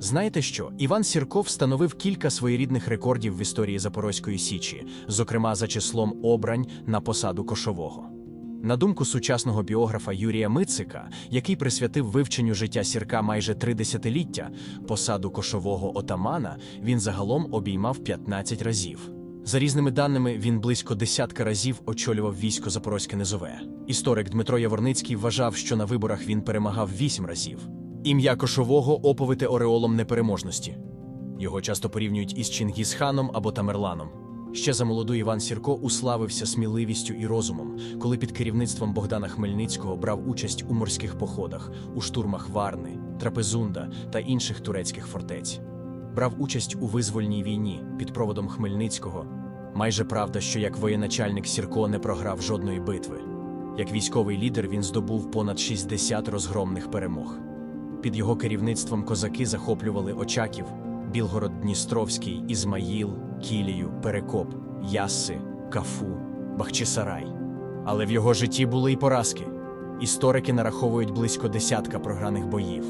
Знаєте що? Іван Сірко встановив кілька своєрідних рекордів в історії Запорозької Січі, зокрема за числом обрань на посаду кошового. На думку сучасного біографа Юрія Мицика, який присвятив вивченню життя сірка майже три десятиліття, посаду кошового отамана він загалом обіймав 15 разів. За різними даними, він близько десятка разів очолював військо Запорозьке Низове. Історик Дмитро Яворницький вважав, що на виборах він перемагав вісім разів. Ім'я кошового оповите ореолом непереможності. Його часто порівнюють із Чингісханом або Тамерланом. Ще за молоду Іван Сірко уславився сміливістю і розумом, коли під керівництвом Богдана Хмельницького брав участь у морських походах, у штурмах Варни, Трапезунда та інших турецьких фортець. Брав участь у визвольній війні під проводом Хмельницького. Майже правда, що як воєначальник Сірко не програв жодної битви. Як військовий лідер він здобув понад 60 розгромних перемог. Під його керівництвом козаки захоплювали Очаків, Білгород-Дністровський, Ізмаїл, Кілію, Перекоп, Ясси, Кафу, Бахчисарай. Але в його житті були й поразки. Історики нараховують близько десятка програних боїв.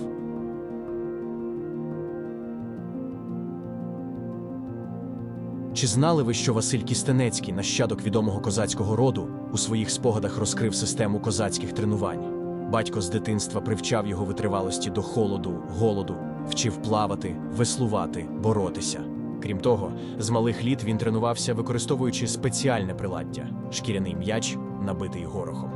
Чи знали ви, що Василь Кістенецький, нащадок відомого козацького роду, у своїх спогадах розкрив систему козацьких тренувань? Батько з дитинства привчав його витривалості до холоду, голоду, вчив плавати, веслувати, боротися. Крім того, з малих літ він тренувався, використовуючи спеціальне приладдя шкіряний м'яч, набитий горохом.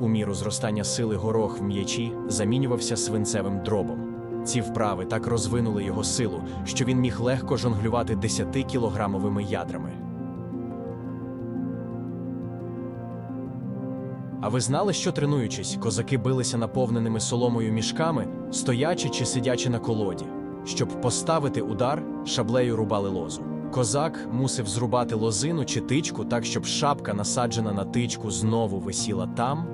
У міру зростання сили горох в м'ячі замінювався свинцевим дробом. Ці вправи так розвинули його силу, що він міг легко жонглювати 10-кілограмовими ядрами. А ви знали, що тренуючись, козаки билися наповненими соломою мішками, стоячи чи сидячи на колоді. Щоб поставити удар, шаблею рубали лозу. Козак мусив зрубати лозину чи тичку так, щоб шапка, насаджена на тичку, знову висіла там.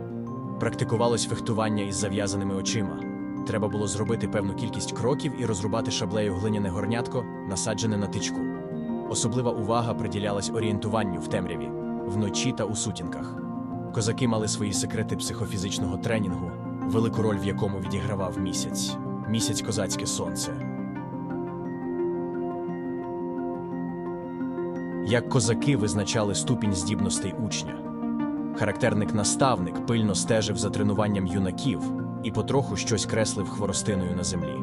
Практикувалось фехтування із зав'язаними очима. Треба було зробити певну кількість кроків і розрубати шаблею глиняне горнятко, насаджене на тичку. Особлива увага приділялась орієнтуванню в темряві, вночі та у сутінках. Козаки мали свої секрети психофізичного тренінгу, велику роль в якому відігравав місяць. Місяць козацьке сонце. Як козаки визначали ступінь здібностей учня. Характерник наставник пильно стежив за тренуванням юнаків і потроху щось креслив хворостиною на землі.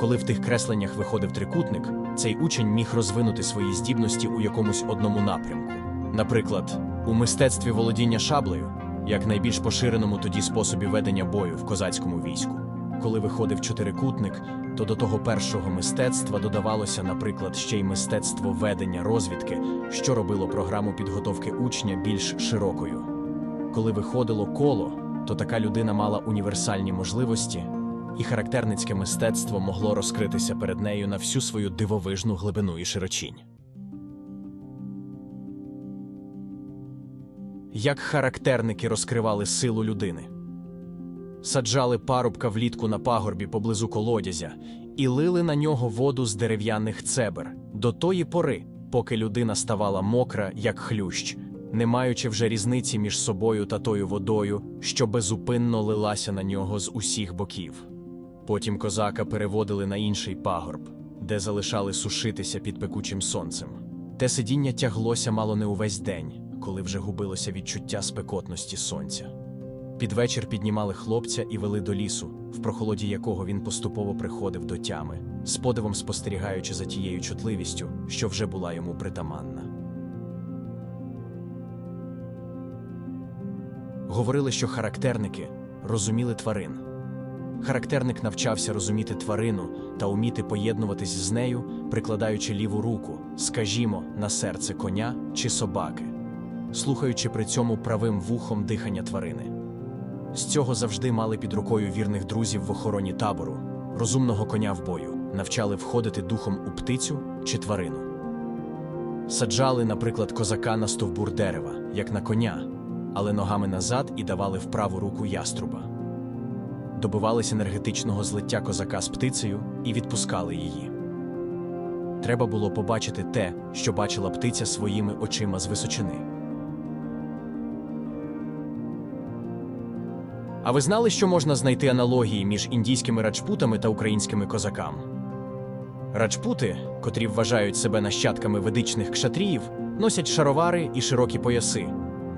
Коли в тих кресленнях виходив трикутник, цей учень міг розвинути свої здібності у якомусь одному напрямку. Наприклад, у мистецтві володіння шаблею, як найбільш поширеному тоді способі ведення бою в козацькому війську. Коли виходив чотирикутник, то до того першого мистецтва додавалося, наприклад, ще й мистецтво ведення розвідки, що робило програму підготовки учня більш широкою. Коли виходило коло, то така людина мала універсальні можливості, і характерницьке мистецтво могло розкритися перед нею на всю свою дивовижну глибину і широчінь. Як характерники розкривали силу людини? Саджали парубка влітку на пагорбі поблизу колодязя і лили на нього воду з дерев'яних цебер до тої пори, поки людина ставала мокра, як хлющ, не маючи вже різниці між собою та тою водою, що безупинно лилася на нього з усіх боків. Потім козака переводили на інший пагорб, де залишали сушитися під пекучим сонцем. Те сидіння тяглося мало не увесь день, коли вже губилося відчуття спекотності сонця. Під вечір піднімали хлопця і вели до лісу, в прохолоді якого він поступово приходив до тями, з подивом спостерігаючи за тією чутливістю, що вже була йому притаманна. Говорили, що характерники розуміли тварин. Характерник навчався розуміти тварину та уміти поєднуватись з нею, прикладаючи ліву руку, скажімо, на серце коня чи собаки, слухаючи при цьому правим вухом дихання тварини. З цього завжди мали під рукою вірних друзів в охороні табору, розумного коня в бою, навчали входити духом у птицю чи тварину. Саджали, наприклад, козака на стовбур дерева, як на коня, але ногами назад і давали в праву руку яструба. Добивались енергетичного злиття козака з птицею і відпускали її. Треба було побачити те, що бачила птиця своїми очима з височини. А ви знали, що можна знайти аналогії між індійськими раджпутами та українськими козаками? Раджпути, котрі вважають себе нащадками ведичних кшатріїв, носять шаровари і широкі пояси,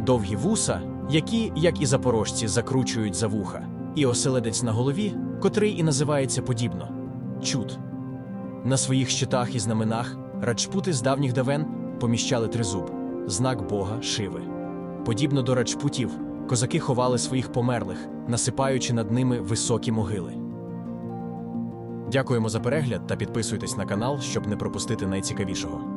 довгі вуса, які, як і запорожці, закручують за вуха, і оселедець на голові, котрий і називається подібно чуд. На своїх щитах і знаменах раджпути з давніх давен поміщали тризуб, знак Бога Шиви. Подібно до раджпутів, козаки ховали своїх померлих, насипаючи над ними високі могили. Дякуємо за перегляд та підписуйтесь на канал, щоб не пропустити найцікавішого.